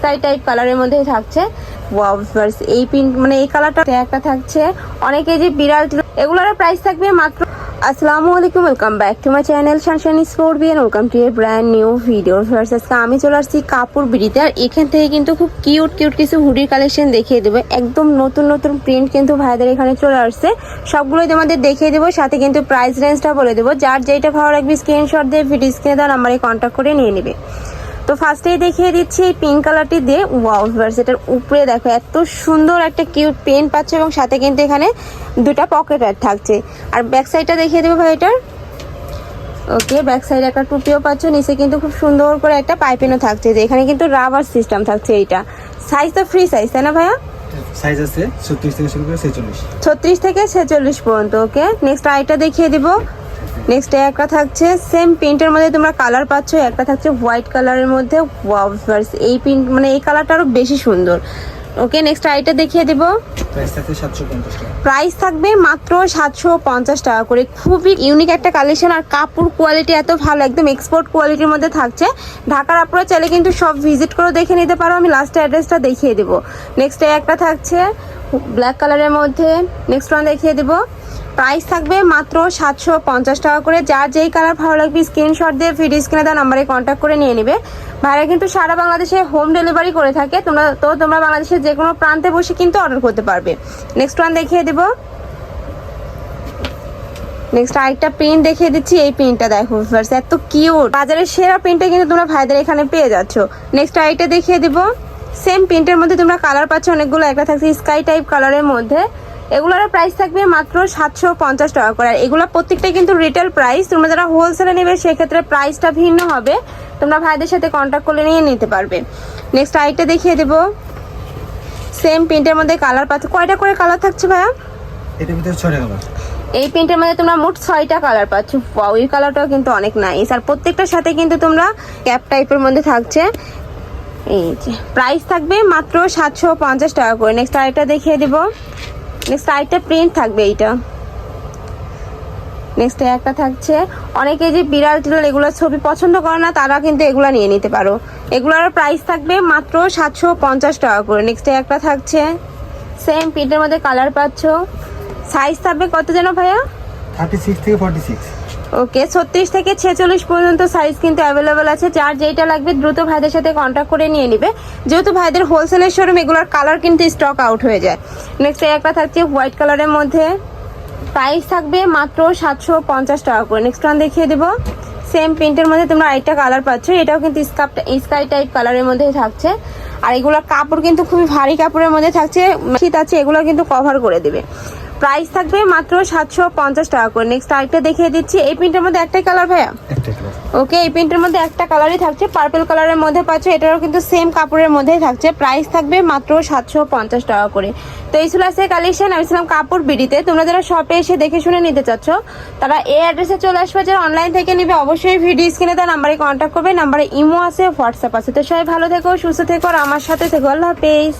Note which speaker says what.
Speaker 1: Sky type কালারের মধ্যে থাকছে। ভিউয়ার্স এই পিঙ্ক মানে এই কালারটা একটা থাকছে। অনেকে যে বিড়াল এগুলোর প্রাইস থাকবে মাত্র আসসালামু আলাইকুম welcome back to my channel Sunshine Sport BN welcome to a brand new video first আজকে আমি চলে আসছি কাপড় বিড়িতে, আর এখান থেকে কিন্তু খুব কিউট কিউট কিছু হুডির কালেকশন দেখিয়ে দেবো। একদম নতুন নতুন প্রিন্ট কিন্তু ভাইদের এখানে চলে আসছে। সবগুলোই তোমাদের দেখিয়ে দেবো, সাথে কিন্তু প্রাইস রেঞ্জটা বলে দেবো। যার যেটা ভালো লাগবে স্ক্রিনশট দিয়ে ভিডিও স্ক্রিনে দেওয়ার নাম্বারে কন্ট্যাক্ট করে নিয়ে নেবে। তো ফার্স্টেই দেখিয়ে দিচ্ছি এই পিঙ্ক কালারটি দিয়ে ওয়াও ভিউয়ার্স এটার উপরে দেখো এত সুন্দর একটা কিউট পেন পাচ্ছে এবং সাথে কিন্তু এখানে দুটা পকেট আর থাকছে। আর ব্যাক সাইডটা দেখিয়ে দেবো ভাই এটার। ওকে ব্যাক সাইডে একটা টুপিও পাচ্ছ নিচে কিন্তু খুব সুন্দর করে একটা পাইপেনও থাকছে যে এখানে কিন্তু রাবার সিস্টেম থাকছে এইটা। সাইজ তো ফ্রি সাইজ তাই না ভাইয়া?
Speaker 2: সাইজ আছে ছত্রিশ থেকে শুরু করে ছেচল্লিশ।
Speaker 1: ছত্রিশ থেকে ছেচল্লিশ পর্যন্ত ওকে নেক্সট আইটা দেখিয়ে দিব। নেক্সট একটা থাকছে সেম প্রিন্টের মধ্যে তোমরা কালার পাচ্ছ একটা থাকছে হোয়াইট কালারের মধ্যে। এই প্রিন্ট মানে এই কালারটা আরও বেশি সুন্দর। ওকে নেক্সট আইটা দেখিয়ে দিব।
Speaker 2: প্রাইস
Speaker 1: থাকবে মাত্র সাতশো পঞ্চাশ টাকা করে। খুবই ইউনিক একটা কালেকশন আর কাপড় কোয়ালিটি এত ভালো একদম এক্সপোর্ট কোয়ালিটির মধ্যে থাকছে। ঢাকার আপনারা চাইলে কিন্তু সব ভিজিট করে দেখে নিতে পারো। আমি লাস্ট অ্যাড্রেসটা দেখিয়ে দেবো। নেক্সট একটা থাকছে ব্ল্যাক কালারের মধ্যে। নেক্সট ওয়ান দেখিয়ে দেবো। প্রাইস থাকবে মাত্র সাতশো পঞ্চাশ টাকা করে। যার যেই কালার ভালো লাগবে স্ক্রিনশট দিয়ে ভিডিও স্ক্রিনে দেওয়া নাম্বারে কন্ট্যাক্ট করে নিয়ে নেবে। ভাইরা কিন্তু সারা বাংলাদেশে হোম ডেলিভারি করে থাকে। তোমরা, তো তোমরা বাংলাদেশের যে কোনো প্রান্তে বসে কিন্তু অর্ডার করতে পারবে। নেক্সট ওয়ান দেখিয়ে দেবো। নেক্সট আরেকটা প্রিন্ট দেখিয়ে দিচ্ছি। এই প্রিন্টটা দেখো ভিউয়ার্স এত কিউট বাজারের সেরা প্রিন্টটা কিন্তু তোমরা ভাইদের এখানে পেয়ে যাচ্ছ। নেক্সট আরেকটা দেখিয়ে দিব। সেম প্রিন্টের মধ্যে তোমরা কালার পাচ্ছ অনেকগুলো। একটা থাকছে স্কাই টাইপ কালারের মধ্যে। এগুলোর প্রাইস থাকবে মাত্র সাতশো পঞ্চাশ টাকা করে। আর এগুলো প্রত্যেকটাই কিন্তু রিটেল প্রাইস তোমরা যারা হোলসেলে নেবে সেক্ষেত্রে প্রাইসটা ভিন্ন হবে। তোমরা ভাইদের সাথে কন্ট্যাক্ট করে নিয়ে নিতে পারবে। নেক্সট আরেকটা দেখিয়ে দেবো। সেম প্রিন্টের মধ্যে কালার পাচ্ছ। কয়টা করে কালার থাকছে ভাইয়া?
Speaker 2: এটার ভিতরে ছয়টা কালার
Speaker 1: এই প্রিন্টের মধ্যে তোমরা মোট ছয়টা কালার পাচ্ছ। ওয়াও এই কালারটাও কিন্তু অনেক নাইস আর প্রত্যেকটার সাথে কিন্তু তোমরা ক্যাপ টাইপের মধ্যে থাকছে। এই যে প্রাইস থাকবে মাত্র সাতশো পঞ্চাশ টাকা করে। নেক্সট আরেকটা দেখিয়ে দিব। নেক্সট আরেকটা প্রিন্ট থাকবে এইটা। নেক্সট একটা থাকছে। অনেকে যে বিড়াল টিড়াল এগুলোর ছবি পছন্দ করে না, তারা কিন্তু এগুলো নিয়ে নিতে পারো। এগুলোর প্রাইস থাকবে মাত্র সাতশো পঞ্চাশ টাকা করে। নেক্সট একটা থাকছে। সেম প্রিন্টের মধ্যে কালার পাচ্ছ। সাইজ থাকবে কত যেন ভাইয়া?
Speaker 2: থার্টি সিক্স থেকে ফর্টি সিক্স
Speaker 1: ওকে, ছত্রিশ থেকে ছেচল্লিশ পর্যন্ত সাইজ কিন্তু অ্যাভেলেবেল আছে। যার যেটা লাগবে, দ্রুত ভাইদের সাথে কন্ট্যাক্ট করে নিয়ে নিবে। যেহেতু ভাইদের হোলসেলের শোরুম এগুলোর কালার কিন্তু স্টক আউট হয়ে যায়। নেক্সট একটা থাকছে হোয়াইট কালারের মধ্যে। প্রাইস থাকবে মাত্র সাতশো পঞ্চাশ টাকা করে। নেক্সট ওয়ান দেখিয়ে দেবো। সেম প্রিন্টের মধ্যে তোমরা আরেকটা কালার পাচ্ছ। এটাও কিন্তু স্কাপ স্কাই টাইপ কালারের মধ্যেই থাকছে। আর এগুলোর কাপড় কিন্তু খুবই ভারী কাপড়ের মধ্যে থাকছে। শীত আছে, এগুলো কিন্তু কভার করে দেবে। প্রাইস থাকবে মাত্র সাতশো পঞ্চাশ টাকা করে। নেক্সট আরেকটা দেখিয়ে দিচ্ছি। এই প্রিন্টের মধ্যে একটাই কালার ভাইয়া? ওকে এই প্রিন্টের মধ্যে একটা কালারই থাকছে। পার্পল কালারের মধ্যে পাচ্ছ এটারও কিন্তু সেম কাপড়ের মধ্যেই থাকছে। প্রাইস থাকবে মাত্র সাতশো পঞ্চাশ টাকা করে। তো এই ছিল আছে কালেকশন আমি ছিলাম কাপড় বিডিতে। তোমরা যারা শপে এসে দেখে শুনে নিতে চাচ্ছ তারা এই অ্যাড্রেসে চলে আসবে। যারা অনলাইন থেকে নিবে অবশ্যই ভিডিও স্ক্রিনে তার নাম্বারে কন্ট্যাক্ট করবে। নাম্বারে ইমো আছে হোয়াটসঅ্যাপ আছে। তো সবাই ভালো থেকো সুস্থ থেকো আর আমার সাথে থেকো। আল্লাহ হাফেজ।